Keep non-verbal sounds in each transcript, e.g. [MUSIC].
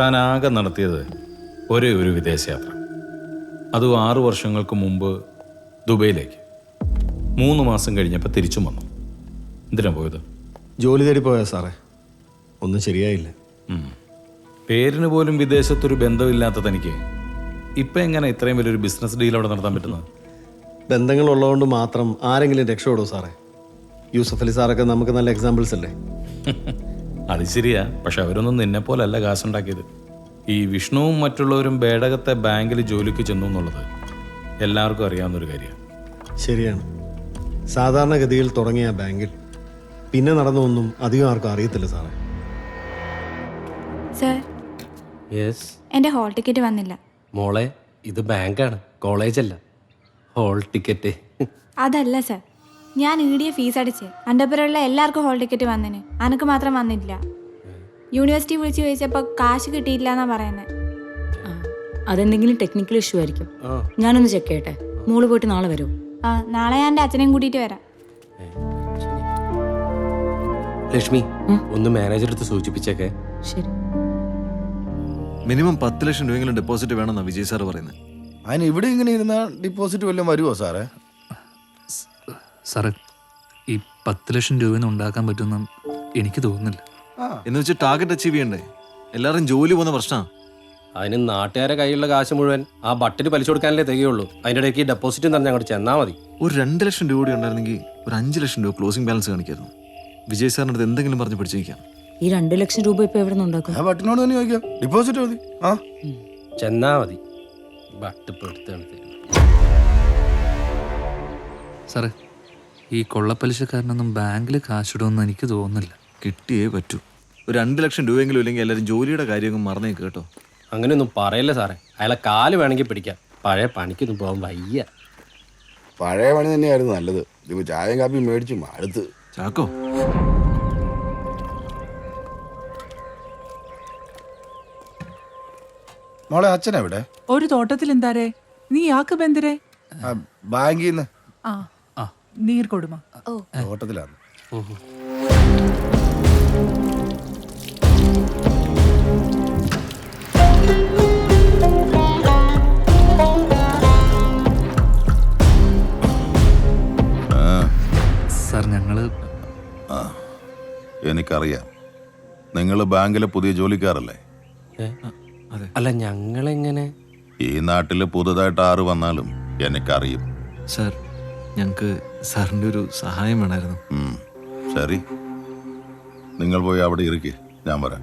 താൻ ആകെ നടത്തിയത് ഒരേ ഒരു വിദേശയാത്ര. അതും ആറു വർഷങ്ങൾക്ക് മുമ്പ് ദുബൈയിലേക്ക്. മൂന്ന് മാസം കഴിഞ്ഞപ്പോൾ തിരിച്ചും വന്നു. എന്തിനാ പോയത്? ജോലി തേടി പോയാ സാറേ? ഒന്നും ശരിയായില്ല. പേരിന് പോലും വിദേശത്തൊരു ബന്ധമില്ലാത്ത തനിക്ക് ഇപ്പം എങ്ങനെ ഇത്രയും വലിയൊരു ബിസിനസ് ഡീൽ അവിടെ നടത്താൻ പറ്റുന്നത്? ബന്ധങ്ങളുള്ളതുകൊണ്ട് മാത്രം ആരെങ്കിലും രക്ഷപ്പെടുമോ സാറേ? യൂസഫ് അലി സാറൊക്കെ നമുക്ക് നല്ല എക്സാമ്പിൾസ് അല്ലേ? [LAUGHS] അത് ശരിയാ. പക്ഷെ അവരൊന്നും നിന്നെ പോലല്ല കാശുണ്ടാക്കിയത് ഈ വിഷ്ണുവും മറ്റുള്ളവരും ബേടകത്തെ ബാങ്കിൽ ജോലിക്ക് ചെന്നു എന്നുള്ളത് എല്ലാവർക്കും അറിയാവുന്നൊരു കാര്യമാണ് ശരിയാണ്. സാധാരണഗതിയിൽ തുടങ്ങിയ ബാങ്കിൽ പിന്നെ നടന്നൊന്നും അധികം ആർക്കും അറിയത്തില്ല സാറേ. Sir yes. എന്റെ ഹോൾ ടിക്കറ്റ് വന്നില്ല. മോളെ ഇത് ബാങ്കാണ് കോളേജല്ല. Hall ticket. അതല്ല സർ ഞാൻ ഈടിയ ഫീസ് അടിച്ച് അന്റെപ്പുരമുള്ള എല്ലാവർക്കും ഹോൾ ടിക്കറ്റ് വന്നിന്. അനക്ക് മാത്രം വന്നില്ല യൂണിവേഴ്സിറ്റി വിളിച്ച് ചോദിച്ചപ്പോൾ കാശ് കിട്ടിയില്ല എന്നാ പറയുന്നത് ആ, അതെന്തെങ്കിലും ടെക്നിക്കൽ ഇഷ്യൂ ആയിരിക്കും. ഞാനൊന്ന് ചെക്ക് ചെയ്യട്ടെ. മോൾ പോയിട്ട് നാളെ വരും? ആ നാളെ ഞാൻ എന്റെ അച്ഛനെയും കൂട്ടിയിട്ട് വരാം. ലക്ഷ്മി ഒന്ന് മാനേജർ അടുത്ത് സൂചിപ്പിച്ചേക്കെ. ശരി. മിനിമം പത്ത് ലക്ഷം രൂപയെങ്കിലും ഡെപ്പോസിറ്റ് വേണമെന്നാണ് വിജയ് സാർ പറയുന്നത് അതിന് ഇവിടെ ഇങ്ങനെ ഇരുന്ന ഡിപ്പോസിറ്റ് വല്ലതും വരുമോ സാറേ സാറേ ഈ പത്ത് ലക്ഷം രൂപ ഉണ്ടാക്കാൻ പറ്റുന്ന എനിക്ക് തോന്നുന്നില്ല. എന്ന് വെച്ച് ടാർഗറ്റ് അച്ചീവ് ചെയ്യണ്ടേ? എല്ലാവരും ജോലി പോകുന്ന പ്രശ്നമാണ് അതിന് നാട്ടുകാരെ കയ്യിലുള്ള കാശ് മുഴുവൻ ആ ബട്ടിന് പലിശ കൊടുക്കാനല്ലേ തികയുള്ളൂ. അതിന്റെ ഇടയ്ക്ക് ഡെപ്പോസിറ്റ് തന്നെ അങ്ങോട്ട് ചെന്നാൽ മതി. ഒരു രണ്ട് ലക്ഷം രൂപ കൂടി ഉണ്ടായിരുന്നെങ്കിൽ ഒരു അഞ്ച് ലക്ഷം രൂപ ക്ലോസിംഗ് ബാലൻസ് കാണിക്കായിരുന്നു. വിജയ് സാറിന്റെ അടുത്ത് എന്തെങ്കിലും പറഞ്ഞ് പിടിച്ചിരിക്കാം. ഈ രണ്ട് ലക്ഷം രൂപ ഇപ്പൊ എവിടെ നിന്ന് ഉണ്ടാക്കും ആ ബട്ടിനോട് തന്നെ ചോദിക്കാം. ഡിപ്പോസിറ്റ് മതി. ആ. ചെന്നാ മതി. ബട്ട് ഇപ്പോൾ എടുത്താണ് സാറേ ഈ കൊള്ളപ്പലിശക്കാരനൊന്നും ബാങ്കിൽ കാശിടുമെന്ന് എനിക്ക് തോന്നുന്നില്ല. കിട്ടിയേ പറ്റൂ. ഒരു രണ്ട് ലക്ഷം രൂപയെങ്കിലും ഇല്ലെങ്കിൽ എല്ലാവരും ജോലിയുടെ കാര്യങ്ങൾ മറന്നേ കേട്ടോ. അങ്ങനെയൊന്നും പറയല്ലേ സാറേ. അയാളെ കാൽ വേണമെങ്കിൽ പിടിക്കാം. പഴയ പണിക്കൊന്നും പോകാൻ വയ്യ. പഴയ പണി തന്നെയായിരുന്നു നല്ലത്. ഇതിപ്പോൾ ചായയും കാപ്പിയും മേടിച്ചു അടുത്ത് ചാക്കോ? മോളെ അച്ഛനെവിടെ ഒരു തോട്ടത്തിൽ എന്താരേ നീ ആക്ക് ബന്ധരേ ബാങ്കിന്ന് ആ. നീർക്കൊടുമ. ഓട്ടത്തിലാണ് സാർ ഞങ്ങൾ ആ എനിക്കറിയാം. നിങ്ങൾ ബാങ്കിലെ പുതിയ ജോലിക്കാരല്ലേ? അല്ല ഞങ്ങളെങ്ങനെ? ഈ നാട്ടിൽ പുതുതായിട്ട് ആറ് വന്നാലും എനിക്കറിയും. സാർ ഞങ്ങൾക്ക് സാറിന്റെ ഒരു സഹായം വേണമായിരുന്നു ശരി. നിങ്ങൾ പോയി അവിടെ ഇരിക്കേ. ഞാൻ വരാം.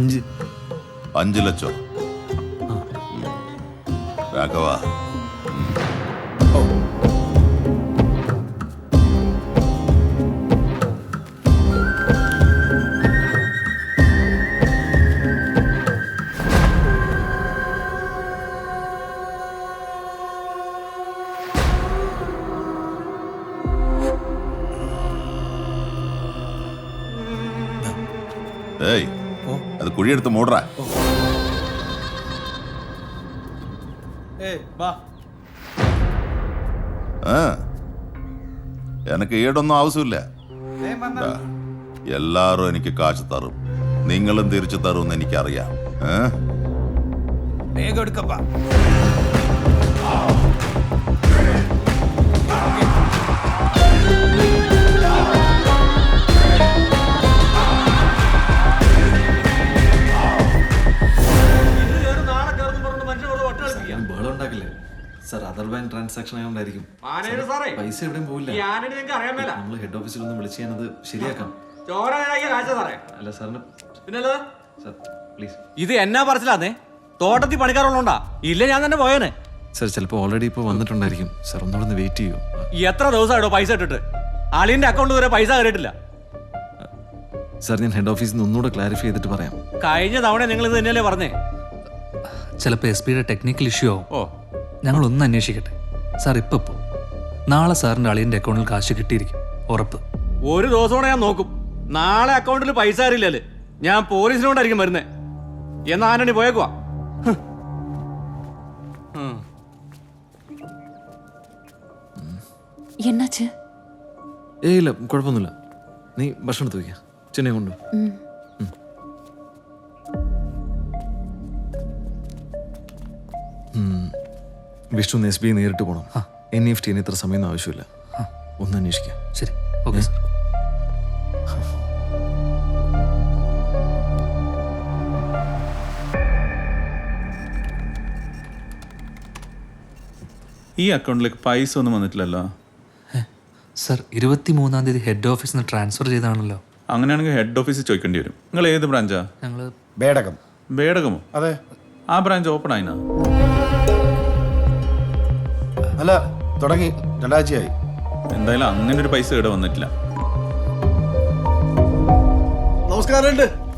അഞ്ച്- അഞ്ച് അഞ്ചു ലക്ഷം രാഘവ അത് കുഴിയെടുത്ത് മൂടറാ. എനിക്ക് ഈടൊന്നും ആവശ്യമില്ല. എല്ലാരും എനിക്ക് കാശ് തരും. നിങ്ങളും തിരിച്ചു എന്ന് എനിക്കറിയാം. ഏ? എടുക്കപ്പാ. സാർ അതർ ബാങ്ക് ട്രാൻസാക്ഷൻ ആയതുകൊണ്ടായിരിക്കും സാറേ പൈസ എവിടെയും പോവില്ല. നമ്മൾ ഹെഡ് ഓഫീസിൽ ഒന്ന് വിളിച്ച് ഞാനത് ശരിയാക്കാം. അല്ല സാറിന് സാർ പ്ലീസ് ഇത് എന്നാ പറച്ചിലാന്നേ? തോട്ടത്തിൽ പണിക്കാറുള്ളോണ്ടാ ഇല്ല ഞാൻ തന്നെ പോയേനെ. സാർ ചിലപ്പോൾ ഓൾറെഡി ഇപ്പോൾ വന്നിട്ടുണ്ടായിരിക്കും. സാർ ഒന്നുകൂടെ ഒന്ന് വെയിറ്റ് ചെയ്യൂ. എത്ര ദിവസമായിട്ടോ പൈസ ഇട്ടിട്ട്? അളിയന്റെ അക്കൗണ്ട് വരെ പൈസ കയറിയിട്ടില്ല. സാർ ഞാൻ ഹെഡ് ഓഫീസിൽ നിന്ന് ഒന്നുകൂടെ ക്ലാരിഫൈ ചെയ്തിട്ട് പറയാം. കഴിഞ്ഞ തവണ നിങ്ങൾ ഇത് തന്നെയല്ലേ പറഞ്ഞേ? ചിലപ്പോൾ എസ് പിയുടെ ടെക്നിക്കൽ ഇഷ്യൂ ആവും. ഓ. ഞങ്ങൾ ഒന്ന് അന്വേഷിക്കട്ടെ. സാർ ഇപ്പൊ പോ. നാളെ സാറിന്റെ അളിയന്റെ അക്കൗണ്ടിൽ കാശ് കിട്ടിയിരിക്കും. ഉറപ്പ്. ഒരു ദിവസം ഞാൻ നോക്കും. നാളെ അക്കൗണ്ടിൽ പൈസ അറിയില്ലല്ലേ ഞാൻ പോലീസിനോണ്ടായിരിക്കും വരുന്നേ. എന്നാ ആനണി പോയേക്കുവാ. ഹ്. ഉം. എന്നാച്ച് ഏയ് ഇല്ല കുഴപ്പമൊന്നുമില്ല. നീ ഭക്ഷണം എടുത്ത് വയ്ക്കുക ചെന്നൈ കൊണ്ടു വിഷ്ണു എസ് ബി നേരിട്ട് പോകണം എൻ ഇ എഫ് ടിന് ഇത്ര സമയമൊന്നും ആവശ്യമില്ല. ഒന്ന് അന്വേഷിക്കാം. ശരി. Okay sir. ഈ അക്കൗണ്ടിലേക്ക് പൈസ ഒന്നും വന്നിട്ടില്ലല്ലോ? സർ ഇരുപത്തി മൂന്നാം തീയതി ഹെഡ് ഓഫീസിൽ നിന്ന് ട്രാൻസ്ഫർ ചെയ്താണല്ലോ അങ്ങനെയാണെങ്കിൽ ഹെഡ് ഓഫീസിൽ ചോദിക്കേണ്ടി വരും. നിങ്ങൾ ഏത് ബ്രാഞ്ചാ? ഞങ്ങൾ ബേടകം. ബേടകമോ? അതെ. ആ ബ്രാഞ്ച് ഓപ്പൺ ആയിനാ? അല്ല തുടങ്ങി. രണ്ടാഴ്ചയായി. എന്തായാലും അങ്ങനെ ഒരു പൈസ ഇവിടെ വന്നിട്ടില്ല. നമസ്കാരമുണ്ട്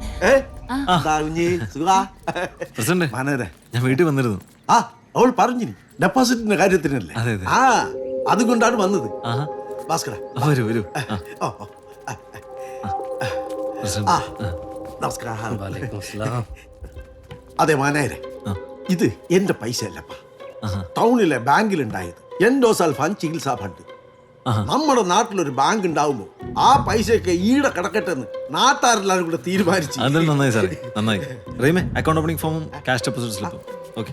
പ്രസിഡന്റ് മനോരെ ഞാൻ വീട്ടിൽ വന്നിരുന്നു. ആ അവൾ പറഞ്ഞു ഡെപ്പോസിറ്റിന്റെ കാര്യത്തിനല്ലേ? അതെ, അതെ. ആ അതുകൊണ്ടാണ് വന്നത്. ആഹാ. ഭാസ്കര ആ, വരൂ വരൂ. ഓ, ആ, നമസ്കാരം. അതെ മാനേരെ. ഇത് എന്റെ പൈസ അല്ലപ്പാ. ടൗണിലെ ബാങ്കിൽ ഉണ്ടായത് എൻഡോസാൽ ഫണ്ട് ചികിത്സാ ഫണ്ട്. നമ്മുടെ നാട്ടിലൊരു ബാങ്ക് ഉണ്ടാവുമ്പോ ആ പൈസയൊക്കെ ഈടെ കിടക്കട്ടെ എന്ന് നാട്ടാരെല്ലാരും കൂടെ തീരുമാനിച്ചു. അതെല്ലാം നന്നായി സാറേ നന്നായി. റീമേ അക്കൗണ്ട് ഓപ്പണിംഗ് ഫോമും ക്യാഷ് ഡെപ്പോസിറ്റ് സ്ലിപ്പും ഓക്കെ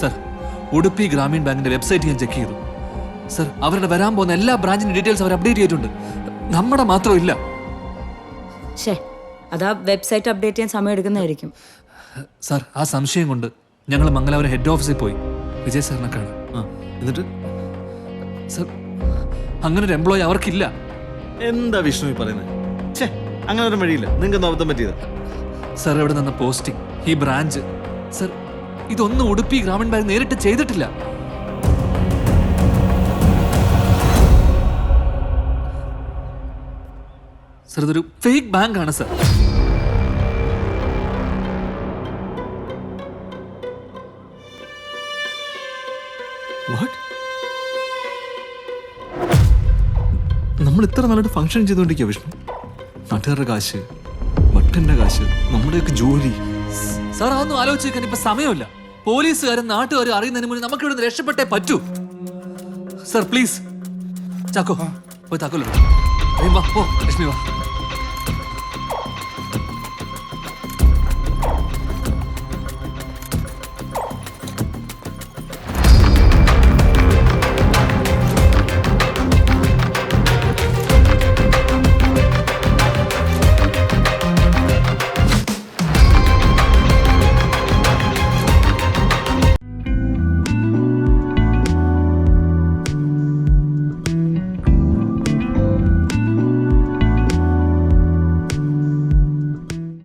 സർ ഉടുപ്പി ഗ്രാമീൺ ബാങ്കിന്റെ വെബ്സൈറ്റ് ഞാൻ ചെക്ക് ചെയ്തു. സർ അവരുടെ വരാൻ പോകുന്ന എല്ലാ ബ്രാഞ്ചിന്റെ ഡീറ്റെയിൽസ് അവർ അപ്ഡേറ്റ് ചെയ്തിട്ടുണ്ട്. നമ്മുടെ മാത്രം ഇല്ല. ഷേ അതാ വെബ്സൈറ്റ് അപ്ഡേറ്റ് ചെയ്യാൻ സമയം എടുക്കുന്നതായിരിക്കും. സർ ആ സംശയം കൊണ്ട് ഞങ്ങൾ മംഗലാപുരം ഹെഡ് ഓഫീസിൽ പോയി. വിജയ് സാറിനെ കാണാം. എന്നിട്ട്? സർ അങ്ങനെ ഒരു എംപ്ലോയി അവർക്കില്ല. എന്താ വിഷ്ണു ഈ പറയുന്നത് ഛേ അങ്ങനെ ഒരു വഴിയില്ല. നിങ്ങൾക്ക് അബദ്ധം പറ്റിയത്. സർ എവിടെ നിന്ന് പോസ്റ്റിംഗ്. ഈ ബ്രാഞ്ച്. സർ ഇതൊന്നും ഉടുപ്പി ഗ്രാമീൺ ബാങ്ക് നേരിട്ട് ചെയ്തിട്ടില്ല. സർ ഇതൊരു ഫേക്ക് ബാങ്ക് ആണ് സർ. വാട്ട് നമ്മൾ ഇത്ര നല്ലൊരു ഫംഗ്ഷൻ ചെയ്തുകൊണ്ടിരിക്കുക വിഷ്ണു. നാട്ടുകാരുടെ കാശ് ഭട്ടന്റെ കാശ് നമ്മുടെയൊക്കെ ജോലി. സാർ അതൊന്നും ആലോചിക്കാൻ ഇപ്പൊ സമയമില്ല. പോലീസുകാരും നാട്ടുകാരും അറിയുന്നതിന് മുന്നേ നമുക്ക് ഇവിടെ രക്ഷപ്പെട്ടേ പറ്റൂ. Sir please. ചാക്കോ പോയി താക്കോലോ വാ ഓ ലക്ഷ്മി വാ.